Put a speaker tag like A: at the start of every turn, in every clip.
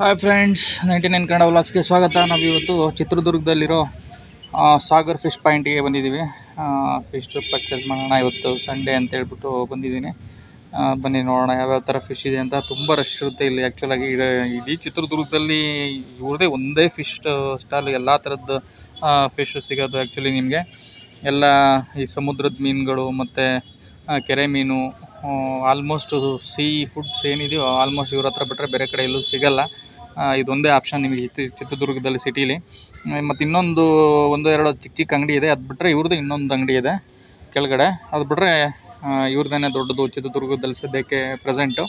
A: Hi friends ninety nine Kannada ವ್ಲಾಗ್ಸ್ಗೆ ಸ್ವಾಗತ. ನಾವು ಇವತ್ತು ಚಿತ್ರದುರ್ಗದಲ್ಲಿರೋ ಸಾಗರ್ ಫಿಶ್ ಪಾಯಿಂಟಿಗೆ ಬಂದಿದ್ದೀವಿ. ಫಿಶ್ ಪರ್ಚೇಸ್ ಮಾಡೋಣ ಇವತ್ತು ಸಂಡೇ ಅಂತ ಹೇಳ್ಬಿಟ್ಟು ಬಂದಿದ್ದೀನಿ. ಬನ್ನಿ ನೋಡೋಣ ಯಾವ್ಯಾವ ಥರ ಫಿಶ್ ಇದೆ ಅಂತ. ತುಂಬ ರಶ್ ಇರುತ್ತೆ ಇಲ್ಲಿ ಆ್ಯಕ್ಚುಲಾಗಿ ಇಡೀ ಚಿತ್ರದುರ್ಗದಲ್ಲಿ ಇವ್ರದೇ ಒಂದೇ ಫಿಶ್ ಸ್ಟಾಲ್ ಎಲ್ಲ ಥರದ್ದು ಫಿಶ್ ಸಿಗೋದು ಆ್ಯಕ್ಚುಲಿ ನಿಮಗೆ. ಎಲ್ಲ ಈ ಸಮುದ್ರದ ಮೀನುಗಳು ಮತ್ತು ಕೆರೆ ಮೀನು ಆಲ್ಮೋಸ್ಟ್ ಸೀ ಫುಡ್ಸ್ ಏನಿದೆಯೋ ಆಲ್ಮೋಸ್ಟ್ ಇವ್ರ ಹತ್ರ ಬಿಟ್ಟರೆ ಬೇರೆ ಕಡೆ ಎಲ್ಲೂ ಸಿಗಲ್ಲ. ಇದೊಂದೇ ಆಪ್ಷನ್ ನಿಮಗೆ ಚಿತ್, ಚಿತ್ರದುರ್ಗದಲ್ಲಿ ಸಿಟೀಲಿ. ಮತ್ತು ಇನ್ನೊಂದು ಒಂದು ಎರಡು ಚಿಕ್ಕ ಚಿಕ್ಕ ಅಂಗಡಿ ಇದೆ. ಅದು ಬಿಟ್ಟರೆ ಇವ್ರದ್ದು ಇನ್ನೊಂದು ಅಂಗಡಿ ಇದೆ ಕೆಳಗಡೆ. ಅದು ಬಿಟ್ಟರೆ ಇವ್ರದ್ದೇ ದೊಡ್ಡದು ಚಿತ್ರದುರ್ಗದಲ್ಲಿ ಸದ್ಯಕ್ಕೆ ಪ್ರೆಸೆಂಟು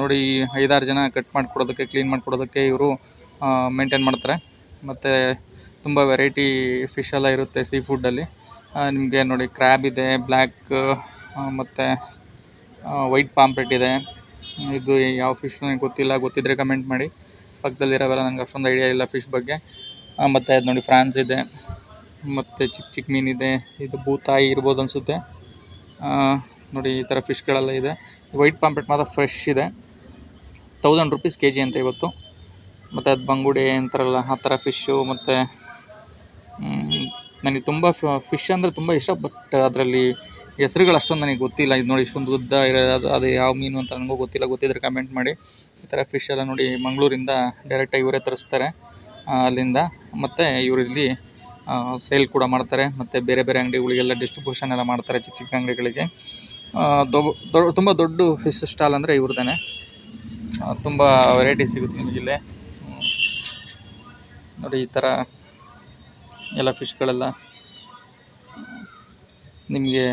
A: ನೋಡಿ ಐದಾರು ಜನ ಕಟ್ ಮಾಡಿಕೊಡೋದಕ್ಕೆ ಕ್ಲೀನ್ ಮಾಡಿಕೊಡೋದಕ್ಕೆ ಇವರು ಮೇಂಟೈನ್ ಮಾಡ್ತಾರೆ. ಮತ್ತು ತುಂಬ ವೆರೈಟಿ ಫಿಶ್ ಎಲ್ಲ ಇರುತ್ತೆ ಸೀ ಫುಡ್ಡಲ್ಲಿ ನಿಮಗೆ ನೋಡಿ ಕ್ರ್ಯಾಬ್ ಇದೆ ಬ್ಲ್ಯಾಕ್ ಮತ್ತು ವೈಟ್ ಪಾಂಪ್ಲೆಟ್ ಇದೆ. ಇದು ಯಾವ ಫಿಶ್ ನನಗೆ ಗೊತ್ತಿಲ್ಲ ಗೊತ್ತಿದ್ದರೆ ಕಮೆಂಟ್ ಮಾಡಿ. ಪಕ್ಕದಲ್ಲಿರೋವೆಲ್ಲ ನಂಗೆ ಅಷ್ಟೊಂದು ಐಡಿಯಾ ಇಲ್ಲ ಫಿಶ್ ಬಗ್ಗೆ. ಮತ್ತು ಅದು ನೋಡಿ ಫ್ರಾನ್ಸ್ ಇದೆ. ಮತ್ತು ಚಿಕ್ಕ ಚಿಕ್ಕ ಮೀನಿದೆ ಇದು. ಬೂತಾಯಿ ಇರ್ಬೋದು ಅನಿಸುತ್ತೆ. ನೋಡಿ ಈ ಥರ ಫಿಶ್ಗಳೆಲ್ಲ ಇದೆ. ವೈಟ್ ಪಾಂಪ್ಲೆಟ್ ಮಾತ್ರ ಫ್ರೆಶ್ ಇದೆ. ತೌಸಂಡ್ ರುಪೀಸ್ ಕೆ ಜಿ ಅಂತ ಇವತ್ತು. ಮತ್ತು ಅದು ಬಂಗುಡೆ ಅಂತಾರಲ್ಲ, ಆ ಥರ ಫಿಶ್ಶು ಮತ್ತು ನನಗೆ ತುಂಬ ಫಿಶ್ ಅಂದರೆ ತುಂಬ ಇಷ್ಟ ಬಟ್ ಅದರಲ್ಲಿ ಹೆಸ್ರುಗಳು ಅಷ್ಟೊಂದು ನನಗೆ ಗೊತ್ತಿಲ್ಲ. ಇದು ನೋಡಿ ಇಷ್ಟೊಂದು ಉದ್ದ ಇರೋದು, ಅದು ಯಾವ ಮೀನು ಅಂತ ನನಗೂ ಗೊತ್ತಿಲ್ಲ. ಗೊತ್ತಿದ್ದರೆ ಕಮೆಂಟ್ ಮಾಡಿ. ಈ ಥರ ಫಿಶ್ ಎಲ್ಲ ನೋಡಿ ಮಂಗಳೂರಿಂದ ಡೈರೆಕ್ಟಾಗಿ ಇವರೇ ತರಿಸ್ತಾರೆ ಅಲ್ಲಿಂದ. ಮತ್ತು ಇವರು ಇಲ್ಲಿ ಸೇಲ್ ಕೂಡ ಮಾಡ್ತಾರೆ. ಮತ್ತು ಬೇರೆ ಬೇರೆ ಅಂಗಡಿಗಳಿಗೆಲ್ಲ ಡಿಸ್ಟ್ರಿಬ್ಯೂಷನ್ ಎಲ್ಲ ಮಾಡ್ತಾರೆ ಚಿಕ್ಕ ಚಿಕ್ಕ ಅಂಗಡಿಗಳಿಗೆ. ದೊಡ್ಡ ತುಂಬ ದೊಡ್ಡ ಫಿಶ್ ಸ್ಟಾಲ್ ಅಂದರೆ ಇವ್ರದ್ದೇ ತುಂಬ ವೆರೈಟಿ ಸಿಗುತ್ತೆ ನಿಮಗಿಲ್ಲೇ. ನೋಡಿ ಈ ಥರ ಎಲ್ಲ ಫಿಶ್ಗಳೆಲ್ಲ ನಿಮಗೆ